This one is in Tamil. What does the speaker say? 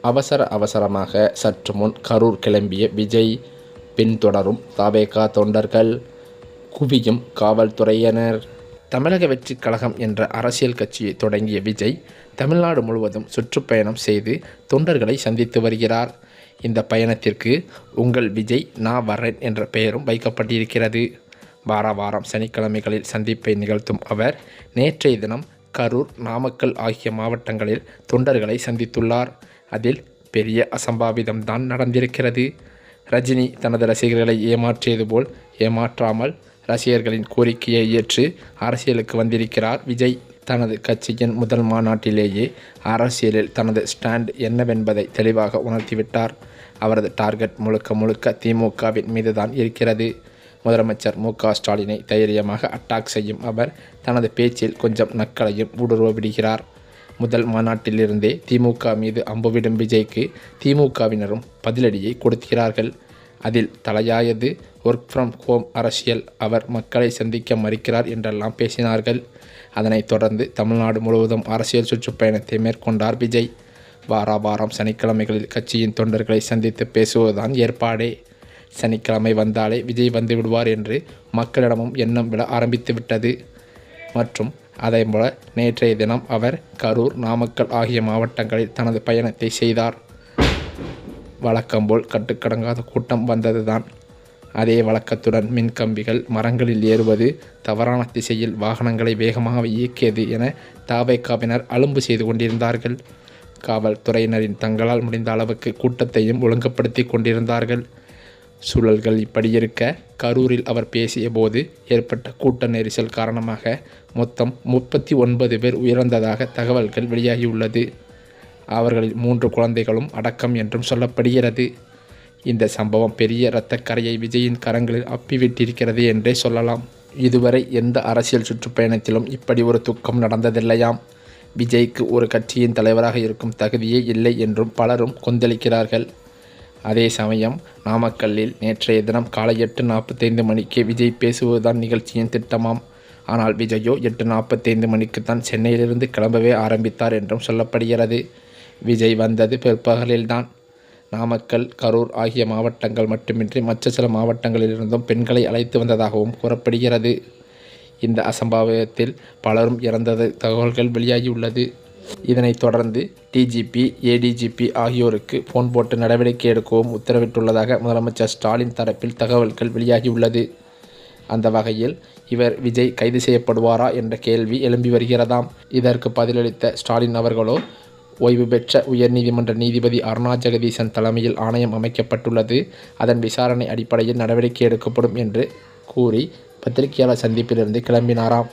அவசர அவசரமாக சற்று முன் கரூர் கிளம்பிய விஜய் பின்தொடரும் தாவேகா தொண்டர்கள் குவியும் காவல்துறையினர். தமிழக வெற்றிக் கழகம் என்ற அரசியல் கட்சியை தொடங்கிய விஜய் தமிழ்நாடு முழுவதும் சுற்றுப்பயணம் செய்து தொண்டர்களை சந்தித்து வருகிறார். இந்த பயணத்திற்கு உங்கள் விஜய் நான் வரேன் என்ற பெயரும் வைக்கப்பட்டிருக்கிறது. வார வாரம் சனிக்கிழமைகளில் சந்திப்பை நிகழ்த்தும் அவர் நேற்றைய தினம் கரூர் நாமக்கல் ஆகிய மாவட்டங்களில் தொண்டர்களை சந்தித்துள்ளார். அதில் பெரிய அசம்பாவிதம் தான் நடந்திருக்கிறது. ரஜினி தனது ரசிகர்களை ஏமாற்றியது போல் ஏமாற்றாமல் ரசிகர்களின் கோரிக்கையை ஏற்று அரசியலுக்கு வந்திருக்கிறார். விஜய் தனது கட்சியின் முதல் மாநாட்டிலேயே அரசியலில் தனது ஸ்டாண்ட் என்னவென்பதை தெளிவாக உணர்த்திவிட்டார். அவரது டார்கெட் முழுக்க முழுக்க திமுகவின் மீதுதான் இருக்கிறது. முதலமைச்சர் மு க ஸ்டாலினை தைரியமாக அட்டாக் செய்யும் அவர் தனது பேச்சில் கொஞ்சம் நக்கலையும் ஊடுருவ விடுகிறார். முதல் மாநாட்டிலிருந்தே திமுக மீது அம்புவிடும் விஜய்க்கு திமுகவினரும் பதிலடியை கொடுக்கிறார்கள். அதில் தலையாயது ஒர்க் ஃப்ரம் ஹோம் அரசியல். அவர் மக்களை சந்திக்க மறுக்கிறார் என்றெல்லாம் பேசினார்கள். அதனைத் தொடர்ந்து தமிழ்நாடு முழுவதும் அரசியல் சுற்றுப்பயணத்தை மேற்கொண்டார் விஜய். வார வாரம் சனிக்கிழமைகளில் கட்சியின் தொண்டர்களை சந்தித்து பேசுவதுதான் ஏற்பாடே. சனிக்கிழமை வந்தாலே விஜய் வந்து விடுவார் என்று மக்களிடமும் எண்ணம் விட ஆரம்பித்து விட்டது மற்றும் அதேபோல நேற்றைய தினம் அவர் கரூர் நாமக்கல் ஆகிய மாவட்டங்களில் தனது பயணத்தை செய்தார். வழக்கம்போல் கட்டுக்கடங்காத கூட்டம் வந்ததுதான். அதே வழக்கத்துடன் மின்கம்பிகள் மரங்களில் ஏறுவது தவறான திசையில் வாகனங்களை வேகமாக இயக்கியது என தாவைக்காவினர் அலும்பு செய்து கொண்டிருந்தார்கள். காவல்துறையினரின் தங்களால் முடிந்த அளவுக்கு கூட்டத்தையும் ஒழுங்குபடுத்தி கொண்டிருந்தார்கள். சூழல்கள் இப்படி இருக்க. கரூரில் அவர் பேசிய போது ஏற்பட்ட கூட்ட நெரிசல் காரணமாக மொத்தம் முப்பத்தி ஒன்பது பேர் உயர்ந்ததாக தகவல்கள் வெளியாகியுள்ளது. அவர்களில் மூன்று குழந்தைகளும் அடக்கம் என்றும் சொல்லப்படுகிறது. இந்த சம்பவம் பெரிய இரத்தக்கரையை விஜயின் கரங்களில் அப்பிவிட்டிருக்கிறது என்றே சொல்லலாம். இதுவரை எந்த அரசியல் சுற்றுப்பயணத்திலும் இப்படி ஒரு துக்கம் நடந்ததில்லையாம். விஜய்க்கு ஒரு கட்சியின் தலைவராக இருக்கும் தகுதியே இல்லை என்றும் பலரும் கொந்தளிக்கிறார்கள். அதே சமயம் நாமக்கல்லில் நேற்றைய தினம் காலை எட்டு நாற்பத்தைந்து மணிக்கு விஜய் பேசுவதுதான் நிகழ்ச்சியின் திட்டமாம். ஆனால் விஜயோ எட்டு நாற்பத்தைந்து மணிக்கு தான் சென்னையிலிருந்து கிளம்பவே ஆரம்பித்தார் என்றும் சொல்லப்படுகிறது. விஜய் வந்தது பிற்பகலில்தான். நாமக்கல் கரூர் ஆகிய மாவட்டங்கள் மட்டுமின்றி மற்ற சில மாவட்டங்களிலிருந்தும் பெண்களை அழைத்து வந்ததாகவும் கூறப்படுகிறது. இந்த அசம்பாவிதத்தில் பலரும் இறந்தது தகவல்கள் வெளியாகியுள்ளது. இதனைத் தொடர்ந்து டிஜிபி ஏடிஜிபி ஆகியோருக்கு போன் போட்டு நடவடிக்கை எடுக்கவும் உத்தரவிட்டுள்ளதாக முதலமைச்சர் ஸ்டாலின் தரப்பில் தகவல்கள் வெளியாகியுள்ளது. அந்த வகையில் இவர் விஜய் கைது செய்யப்படுவாரா என்ற கேள்வி எழும்பி வருகிறதாம். இதற்கு பதிலளித்த ஸ்டாலின் அவர்களோ ஓய்வு பெற்ற உயர்நீதிமன்ற நீதிபதி அருணா ஜெகதீசன் தலைமையில் ஆணையம் அமைக்கப்பட்டுள்ளது. அதன் விசாரணை அடிப்படையில் நடவடிக்கை எடுக்கப்படும் என்று கூறி பத்திரிகையாளர் சந்திப்பிலிருந்து கிளம்பினாராம்.